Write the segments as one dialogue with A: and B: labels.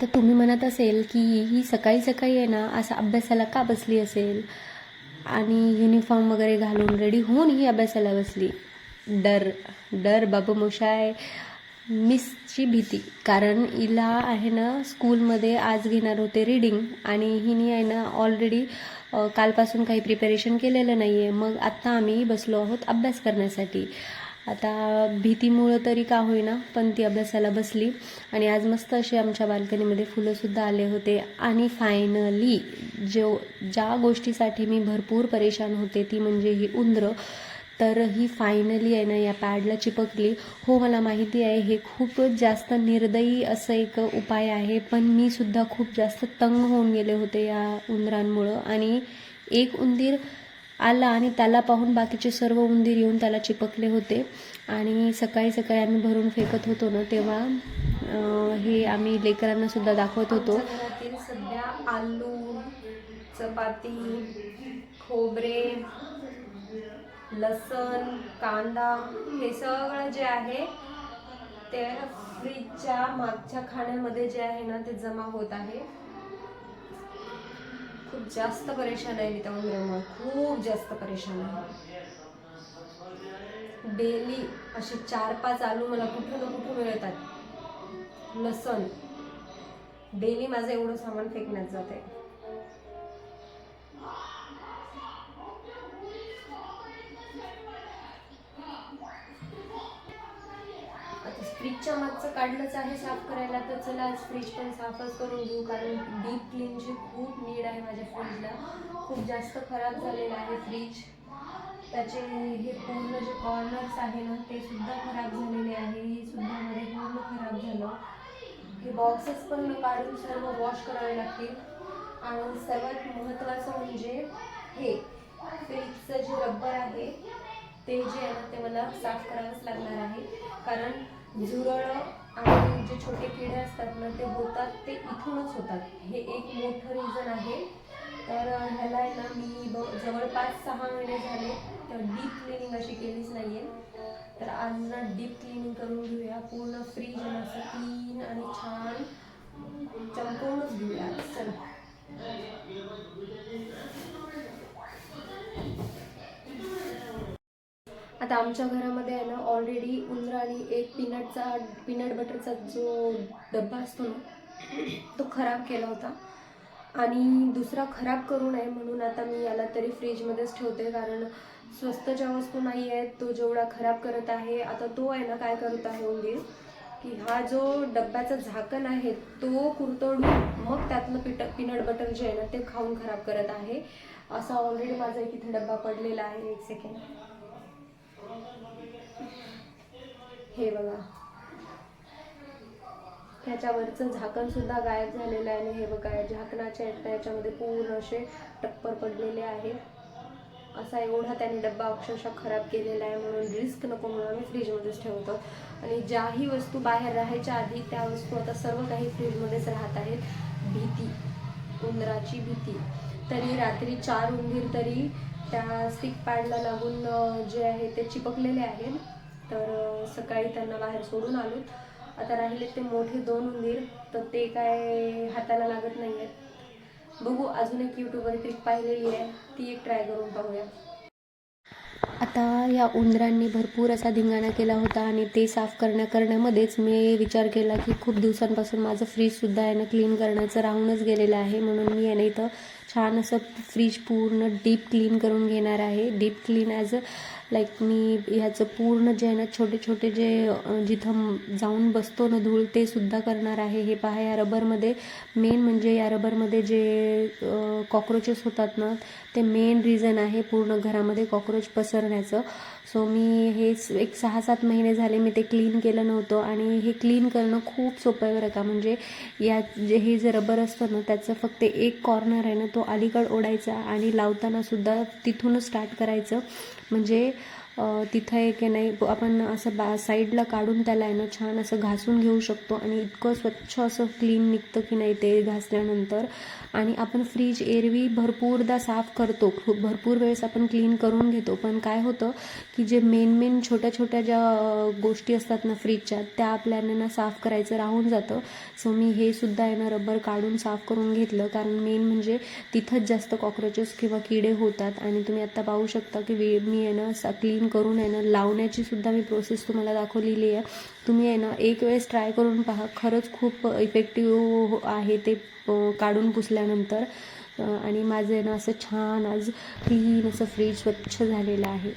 A: आता तुम्ही म्हणत असेल की ही सकाळी सकाळी आहे ना असं अभ्यासाला का बसली असेल? आणि युनिफॉर्म वगैरे घालून रेडी होऊन ही अभ्यासाला बसली. डर डर बाबू मोशाय मिसची भीती. कारण हिला आहे ना स्कूलमध्ये आज घेणार होते रीडिंग आणि हिने आहे ना ऑलरेडी कालपासून काही प्रिपरेशन केलेलं नाही आहे मग आत्ता आम्ही बसलो आहोत अभ्यास करण्यासाठी. आता भीतीमुळं तरी का होईना पण ती अभ्यासाला बसली. आणि आज मस्त असे आमच्या बाल्कनीमध्ये फुलंसुद्धा आले होते. आणि फायनली जो ज्या गोष्टीसाठी मी भरपूर परेशान होते ती म्हणजे ही उंदरं. तर ही फायनली आहे ना या पॅडला चिपकली. हो मला माहिती आहे हे खूपच जास्त निर्दयी असं एक उपाय आहे पण मी सुद्धा खूप जास्त तंग होऊन गेले होते या उंदरांमुळं. आणि एक उंदीर आला आणि त्याला पाहून बाकीचे सर्व उंदीर येऊन त्याला चिपकले होते. आणि सकाळी सकाळी आम्ही भरून फेकत होतो ना तेव्हा हे आम्ही लेकरांना सुद्धा दाखवत होतो. सध्या आलू चपाती खोबरे लसण कांदा हे सगळं जे आहे ते फ्रीजच्या मागच्या खाण्यामध्ये जे आहे ना ते जमा होत आहे. खूप जास्त परेशान आहे मी त्या उंदरामुळे खूप जास्त परेशान आहे. डेली असे चार पाच आलू मला कुठून ना कुठं मिळतात. लसण. डेली माझं एवढं सामान फेकण्यात जाते फ्रीजच्या मागचं काढलंच आहे साफ करायला तर चला आज फ्रीज पण साफच करून घेऊ कारण डीप क्लीनची खूप नीड आहे माझ्या फ्रीजला. खूप जास्त खराब झालेलं आहे फ्रीज. त्याचे हे पूर्ण जे कॉर्नर्स आहे ना ते सुद्धा खराब झालेले आहे. हे सुद्धा मध्ये पूर्ण खराब झालं. हे बॉक्सेस पण काढून सर्व वॉश करावे लागतील. आणि सर्वात महत्त्वाचं म्हणजे हे फ्रीजचं जे रबर आहे ते जे आहे ते मला साफ करावंच लागणार आहे. कारण झुरळं आणि जे छोटे किडे असतात ना ते होतात ते इथूनच होतात. हे एक मोठं रिझन आहे. तर ह्याला आहे ना मी ब जवळपास सहा महिने झाले तर डीप क्लिनिंग अशी केलीच नाही आहे तर आज ना डीप क्लिनिंग करून घेऊया. पूर्ण फ्रीज असं क्लीन आणि छान आता आमच्या घरामध्ये आहे ना ऑलरेडी उंदर आणि एक पीनटचा पीनट बटरचा जो डब्बा असतो ना तो खराब केला होता. आणि दुसरा खराब करू नये म्हणून आता मी याला तरी फ्रीजमध्येच ठेवते कारण स्वस्त ज्या वस्तू नाही आहेत तो जेवढा खराब करत आहे आता तो आहे ना काय करत आहे उंदीर की हा जो डब्याचं झाकण आहे तो कुरतडून मग त्यातलं पिट पीनट बटर जे आहे ना ते खाऊन खराब करत आहे. असा ऑलरेडी माझा एक इथे डब्बा पडलेला आहे एक सेकंड हे बघा. ह्याच्यावरचं झाकण सुद्धा गायब झालेलं आहे आणि हे बघा झाकणाच्या आहेत याच्यामध्ये पूर्ण असे टप्पर पडलेले आहेत. असा एवढा त्याने डब्बा अक्षरशः खराब केलेला आहे म्हणून रिस्क नको म्हणून आम्ही फ्रीजमध्येच ठेवतो. आणि ज्याही वस्तू बाहेर राहायच्या आधी त्या वस्तू आता सर्व काही फ्रीजमध्येच राहत आहेत. भीती. उंदराची भीती. तरी रात्री चार उंदीर तरी त्या स्टिक पॅडला लागून जे आहे ते चिपकलेले आहेत. तर सकाळी त्यांना बाहेर सोडून आलो आता राहिले ते मोठे दोन उंदीर तर ते काय हाताला लागत नाही आहेत बघू अजून एक यूट्यूबवर ट्रिक पाहिलेली आहे. ती एक ट्राय करून पाहूया. आता या उंदरांनी भरपूर असा धिंगाणा केला होता आणि ते साफ करण्या करण्यामध्येच मी विचार केला की खूप दिवसांपासून माझं फ्रीजसुद्धा आहे ना क्लीन करण्याचं राहूनच गेलेलं आहे. म्हणून मी याने इथं छान असं फ्रीज पूर्ण डीप क्लीन करून घेणार आहे. Deep clean as a like मी ह्याचं पूर्ण जे आहे ना छोटे छोटे जे जिथं जाऊन बसतो ना धूळ ते सुद्धा करणार आहे. हे पहा या रबरमध्ये मेन म्हणजे या रबरमध्ये जे कॉक्रोचेस होतात ना ते मेन रिझन आहे पूर्ण घरामध्ये कॉक्रोच पसरण्याचं. सो मी हे एक सहा सात महिने झाले मी ते क्लीन केलं नव्हतं आणि हे क्लीन करणं खूप सोपं आहे बरं का. म्हणजे या जे हे जे रबर असतं ना त्याचं फक्त एक कॉर्नर आहे ना तो अलीकड ओढायचा आणि लावताना सुद्धा तिथूनच स्टार्ट करायचं. म्हणजे
B: तिथं एक आहे नाही आपण असं बा साईडला काढून त्याला आहे ना छान असं घासून घेऊ शकतो आणि इतकं स्वच्छ असं क्लीन निघतं की नाही ते घासल्यानंतर. आणि आपण फ्रीज एरवी भरपूरदा साफ करतो. भरपूर वेळेस आपण क्लीन करून घेतो. पण काय होतं की जे मेन मेन छोट्या छोट्या ज्या गोष्टी असतात ना फ्रीजच्या त्या आपल्याला ना साफ करायचं राहून जातं. सो मी हे सुद्धा आहे ना रबर काढून साफ करून घेतलं. कारण मेन म्हणजे तिथंच जास्त कॉक्रोचेस किंवा किडे होतात. आणि तुम्ही आत्ता पाहू शकता की वे मी आहे ना क्लीन करून आहे ना लावण्याची सुद्धा मी प्रोसेस तुम्हाला दाखवलेली आहे. तुम्ही आहे ना एक वेळेस ट्राय करून पहा. खरंच खूप इफेक्टिव्ह आहे ते काढून पुसल्यानंतर. आणि माझं आहे ना असं छान आज क्लीन असं फ्रीज स्वच्छ झालेलं आहे.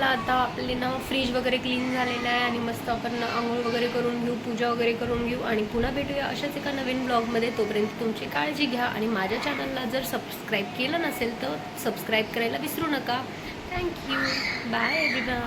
B: चला आता आपले ना फ्रीज वगैरे क्लीन झालेलं आहे आणि मस्त आपण आंघोळ वगैरे करून घेऊ पूजा वगैरे करून घेऊ आणि पुन्हा भेटूया अशाच एका नवीन ब्लॉगमध्ये तोपर्यंत तुमची काळजी घ्या आणि माझ्या चॅनलला जर सबस्क्राईब केलं नसेल तर सबस्क्राईब करायला विसरू नका. Thank you bye everyone